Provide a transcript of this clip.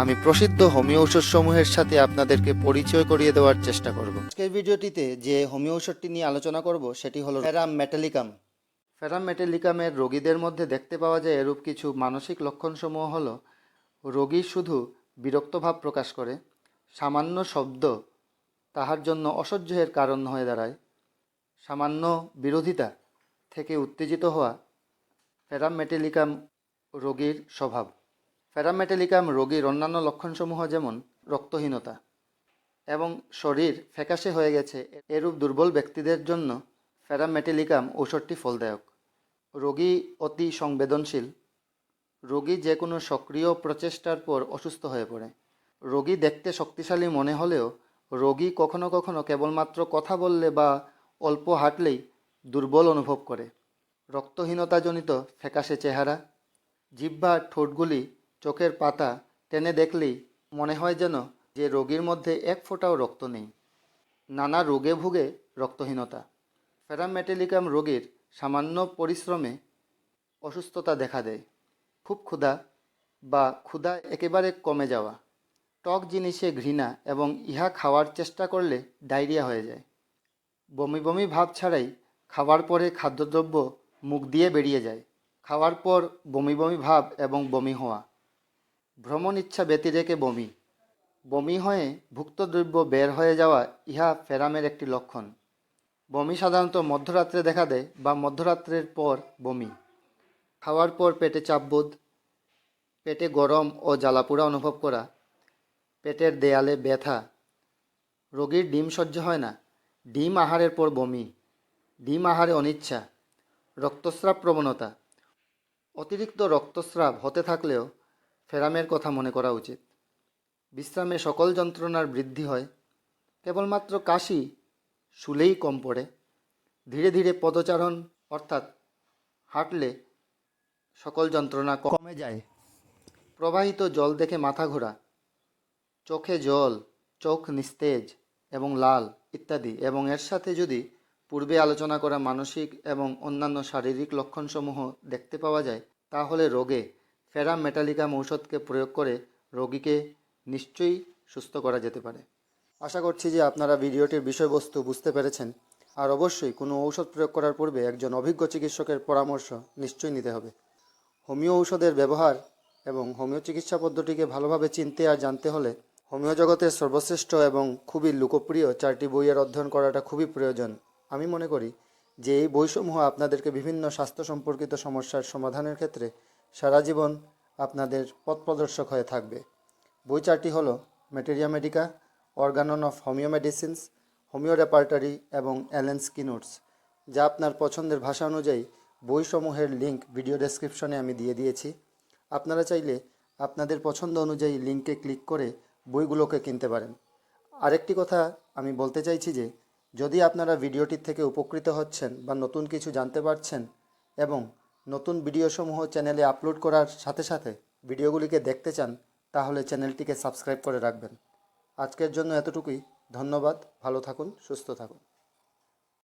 আমি প্রসিদ্ধ হোমিও ঔষধ সমূহের সাথে আপনাদেরকে পরিচয় করিয়ে দেওয়ার চেষ্টা করব। আজকের ভিডিওটিতে যে হোমিও ঔষধটি নিয়ে আলোচনা করব, সেটি হলো ফেরাম মেটালিকাম। ফেরাম মেটালিকামের রোগীদের মধ্যে দেখতে পাওয়া যায় এরূপ কিছু মানসিক লক্ষণসমূহ হলো, রোগী শুধু বিরক্তভাব প্রকাশ করে, সামান্য শব্দ তাহার জন্য অসহ্যের কারণ হয়ে দাঁড়ায়, সামান্য বিরোধিতা থেকে উত্তেজিত হওয়া ফেরাম মেটেলিকাম রোগীর স্বভাব। ফেরাম মেটেলিকাম রোগীর অন্যান্য লক্ষণসমূহ যেমন রক্তহীনতা এবং শরীর ফ্যাকাশে হয়ে গেছে, এরূপ দুর্বল ব্যক্তিদের জন্য ফেরাম মেটেলিকাম ঔষধটি ফলদায়ক। রোগী অতি সংবেদনশীল। রোগী যে কোনো সক্রিয় প্রচেষ্টার পর অসুস্থ হয়ে পড়ে। রোগী দেখতে শক্তিশালী মনে হলেও রোগী কখনো কখনো কেবলমাত্র কথা বললে বা অল্প হাঁটলেই দুর্বল অনুভব করে। রক্তহীনতাজনিত ফ্যাকাশে চেহারা, জিহ্বা, ঠোঁটগুলি চোখের পাতা টেনে দেখলেই মনে হয় যেন যে রোগীর মধ্যে এক ফোঁটাও রক্ত নেই। নানা রোগে ভুগে রক্তহীনতা। ফেরামেটেলিকাম রোগীর সামান্য পরিশ্রমে অসুস্থতা দেখা দেয়। খুব ক্ষুধা বা ক্ষুধা একেবারে কমে যাওয়া। টক জিনিসে ঘৃণা এবং ইহা খাওয়ার চেষ্টা করলে ডায়রিয়া হয়ে যায়। বমি বমি ভাব ছাড়াই খাওয়ার পরে খাদ্যদ্রব্য মুখ দিয়ে বেরিয়ে যায়। খাওয়ার পর বমি বমি ভাব এবং বমি হওয়া। ভ্রমণ ইচ্ছা ব্যতি রেখে বমি। বমি হয়ে ভুক্ত দ্রব্য বের হয়ে যাওয়া ইহা ফেরামের একটি লক্ষণ। বমি সাধারণত মধ্যরাত্রে দেখা দেয় বা মধ্যরাত্রের পর বমি। খাওয়ার পর পেটে চাপবোধ পেটে গরম ও জ্বালাপোড়া অনুভব করা, পেটের দেয়ালে ব্যথা। রোগীর ডিম সহ্য হয় না। ডিম আহারের পর বমি। ডিম আহারে অনিচ্ছা, রক্তস্রাব প্রবণতা। অতিরিক্ত রক্তস্রাব হতে থাকলেও ফেরামের কথা মনে করা উচিত। বিশ্রামে সকল যন্ত্রণার বৃদ্ধি হয়। কেবলমাত্র কাশি শুলেই কম পড়ে। ধীরে ধীরে পদচারণ অর্থাৎ হাঁটলে সকল যন্ত্রণা কমে যায়। প্রবাহিত জল দেখে মাথা ঘোরা। চোখে জল চোখ নিস্তেজ এবং লাল ইত্যাদি এবং এর সাথে যদি পূর্বে আলোচনা করা মানসিক এবং অন্যান্য শারীরিক লক্ষণসমূহ দেখতে পাওয়া যায় তাহলে রোগে ফেরাম মেটালিকাম ঔষধকে প্রয়োগ করে রোগীকে নিশ্চয়ই সুস্থ করা যেতে পারে। আশা করছি যে আপনারা ভিডিওটির বিষয়বস্তু বুঝতে পেরেছেন। আর অবশ্যই কোনো ঔষধ প্রয়োগ করার পূর্বে একজন অভিজ্ঞ চিকিৎসকের পরামর্শ নিশ্চয়ই নিতে হবে। হোমিও ঔষধের ব্যবহার এবং হোমিও চিকিৎসা পদ্ধতিকে ভালোভাবে চিনতে আর জানতে হলে হোমিও জগতের সর্বশ্রেষ্ঠ এবং খুবই লোকপ্রিয় চারটি বইয়ের অধ্যয়ন করাটা খুবই প্রয়োজন। আমি মনে করি যে এই বইসমূহ আপনাদেরকে বিভিন্ন স্বাস্থ্য সম্পর্কিত সমস্যার সমাধানের ক্ষেত্রে সারা জীবন আপনাদের পথ প্রদর্শক হয়ে থাকবে। বই চারটি হল materia medica organon of homoeo medicines homoeo repertory এবং অ্যালেন্স কিনোটস যা আপনার পছন্দের ভাষা অনুযায়ী বইসমূহের লিঙ্ক ভিডিও ডেসক্রিপশনে আমি দিয়ে দিয়েছি। আপনারা চাইলে আপনাদের পছন্দ অনুযায়ী লিঙ্কে ক্লিক করে বইগুলোকে কিনতে পারেন। আরেকটি কথা আমি বলতে চাইছি যে, যদি আপনারা ভিডিওটির থেকে উপকৃত হচ্ছেন বা নতুন কিছু জানতে পারছেন এবং নতুন ভিডিওসমূহ চ্যানেলে আপলোড করার সাথে সাথে ভিডিওগুলিকে দেখতে চান, তাহলে চ্যানেলটিকে সাবস্ক্রাইব করে রাখবেন। আজকের জন্য এতটুকুই। ধন্যবাদ। ভালো থাকুন, সুস্থ থাকুন।